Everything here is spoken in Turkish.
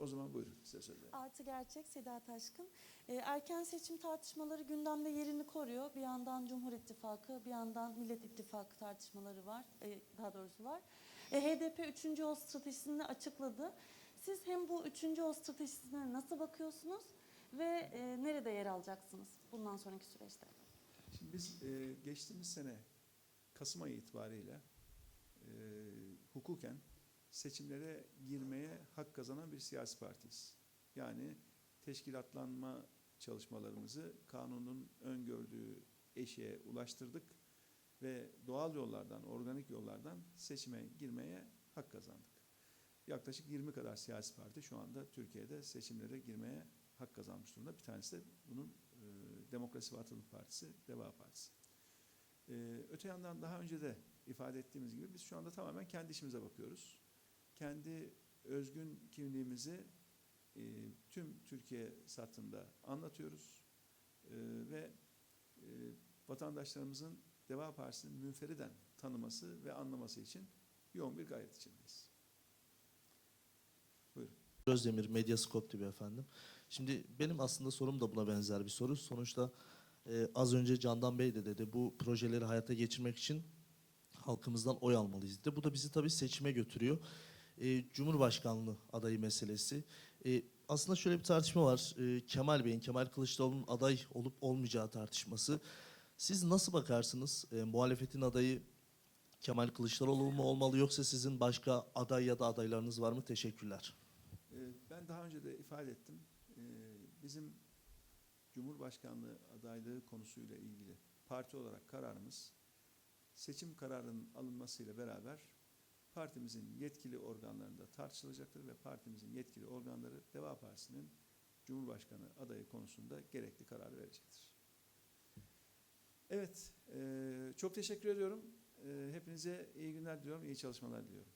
O zaman buyurun size söz verelim. Artı gerçek Seda Taşkın. Ee, erken seçim tartışmaları gündemde yerini koruyor. Bir yandan Cumhur İttifakı, bir yandan Millet İttifakı tartışmaları var. Ee, daha doğrusu var. Ee, HDP 3. yol stratejisini açıkladı. Siz hem bu 3. yol stratejisine nasıl bakıyorsunuz ve e, nerede yer alacaksınız bundan sonraki süreçte? Şimdi biz e, geçtiğimiz sene Kasım ayı itibariyle e, hukuken seçimlere girmeye hak kazanan bir siyasi partiyiz. Yani teşkilatlanma çalışmalarımızı kanunun öngördüğü eşiğe ulaştırdık ve doğal yollardan, organik yollardan seçime girmeye hak kazandık. Yaklaşık 20 kadar siyasi parti şu anda Türkiye'de seçimlere girmeye hak kazanmış durumda. Bir tanesi de bunun e, Demokrasi ve Atılım Partisi, Deva Partisi. E, öte yandan daha önce de ifade ettiğimiz gibi biz şu anda tamamen kendi işimize bakıyoruz. Kendi özgün kimliğimizi e, tüm Türkiye satında anlatıyoruz E, ve e, vatandaşlarımızın Deva Partisi'ni münferiden tanıması ve anlaması için yoğun bir gayret içindeyiz. Buyurun. Özdemir, Medyascope TV efendim. Şimdi benim aslında sorum da buna benzer bir soru. Sonuçta e, az önce Candan Bey de dedi bu projeleri hayata geçirmek için halkımızdan oy almalıyız dedi. Bu da bizi tabii seçime götürüyor. E, Cumhurbaşkanlığı adayı meselesi. E, aslında şöyle bir tartışma var. E, Kemal Bey'in, Kemal Kılıçdaroğlu'nun aday olup olmayacağı tartışması. Siz nasıl bakarsınız? E, muhalefetin adayı Kemal Kılıçdaroğlu mu olmalı yoksa sizin başka aday ya da adaylarınız var mı? Teşekkürler. Ee, Ben daha önce de ifade ettim. Ee, Bizim Cumhurbaşkanlığı adaylığı konusuyla ilgili parti olarak kararımız seçim kararının alınmasıyla beraber partimizin yetkili organlarında tartışılacaktır ve partimizin yetkili organları Deva Partisi'nin Cumhurbaşkanı adayı konusunda gerekli kararı verecektir. Evet, çok teşekkür ediyorum. Hepinize iyi günler diliyorum, iyi çalışmalar diliyorum.